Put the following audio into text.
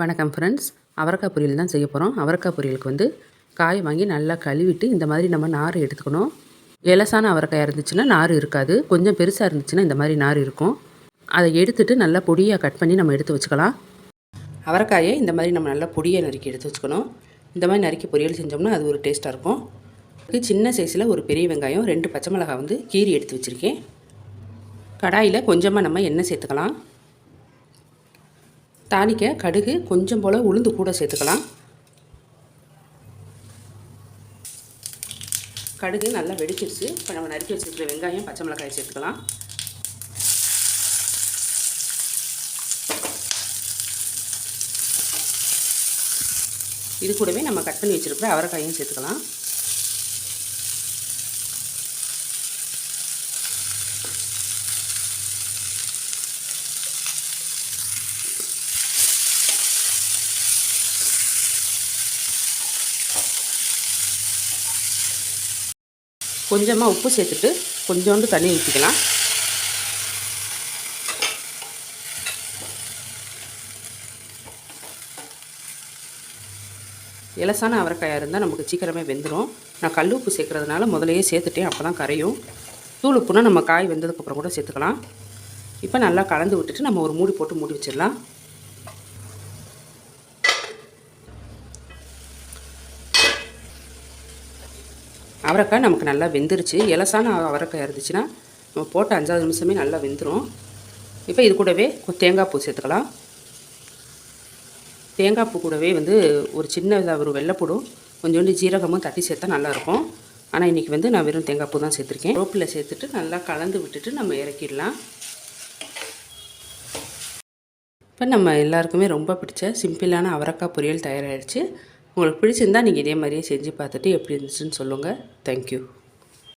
வணக்கம் ஃப்ரெண்ட்ஸ் அவரைக்காய் பொரியல் தான் செய்ய போகிறோம் அவரைக்காய் பொரியலுக்கு வந்து காய் வாங்கி நல்லா கழுவிட்டு இந்த மாதிரி நம்ம நார் எடுத்துக்கணும். எலசான அவரைக்காய் இருந்துச்சுன்னா நார் இருக்காது. கொஞ்சம் பெருசாக இருந்துச்சுன்னா இந்த மாதிரி நார் இருக்கும். அதை எடுத்துட்டு நல்லா பொடியாக கட் பண்ணி நம்ம எடுத்து வச்சுக்கலாம். அவரைக்காயை இந்த மாதிரி நம்ம நல்லா பொடியை நறுக்கி எடுத்து வச்சுக்கணும். இந்த மாதிரி நறுக்கி பொரியல் செஞ்சோம்னா அது ஒரு டேஸ்ட்டாக இருக்கும். இதுக்கு சின்ன சைஸில் ஒரு பெரிய வெங்காயம் ரெண்டு பச்சை மிளகாய் வந்து கீரி எடுத்து வச்சுருக்கேன். கடாயில் கொஞ்சமாக நம்ம எண்ணெய் சேர்த்துக்கலாம். தாளிக்க கடுகு கொஞ்சம் போல் உளுந்து கூட சேர்த்துக்கலாம். கடுகு நல்லா வெடிச்சிருச்சு. இப்போ நம்ம நறுக்கி வச்சுருக்கிற வெங்காயம் பச்சை மிளகாய் சேர்த்துக்கலாம். இது கூடவே நம்ம கட் பண்ணி வச்சுருக்கிற அவரைக்காயும் சேர்த்துக்கலாம். கொஞ்சமாக உப்பு சேர்த்துட்டு கொஞ்சோண்டு தண்ணி ஊற்றிக்கலாம் இலசான அவரைக்காயாக இருந்தால் நமக்கு சீக்கிரமே வெந்துடும் நான் கல் உப்பு சேர்க்குறதுனால முதலையே சேர்த்துட்டேன் அப்போ தான் கரையும். தூள் உப்புனா நம்ம காய் வெந்ததுக்கப்புறம் கூட சேர்த்துக்கலாம். இப்போ நல்லா கலந்து விட்டுட்டு நம்ம ஒரு மூடி போட்டு மூடி வச்சிடலாம். அவரைக்காய் நமக்கு நல்லா வெந்துருச்சு. இலசான அவரைக்காய் இருந்துச்சுன்னா நம்ம போட்ட அஞ்சாவது நிமிஷமே நல்லா வெந்துடும் இப்போ இது கூடவே தேங்காய் பூ சேர்த்துக்கலாம். தேங்காய் பூ கூடவே வந்து ஒரு சின்ன ஒரு வெள்ளைப்பூடும் கொஞ்சோண்டு ஜீரகமும் தட்டி சேர்த்தா நல்லாயிருக்கும் ஆனால் இன்றைக்கி வந்து நான் வெறும் தேங்காய் பூ தான் சேர்த்துருக்கேன். ரோப்பில் சேர்த்துட்டு நல்லா கலந்து விட்டுட்டு நம்ம இறக்கிடலாம். இப்போ நம்ம எல்லாருக்குமே ரொம்ப பிடிச்ச சிம்பிளான அவரக்காய் பொரியல் தயாராகிடுச்சு உங்களுக்கு பிடிச்சிருந்தால் நீங்கள் இதே மாதிரியே செஞ்சு பார்த்துட்டு எப்படி இருந்துச்சுன்னு சொல்லுங்கள் தேங்க்யூ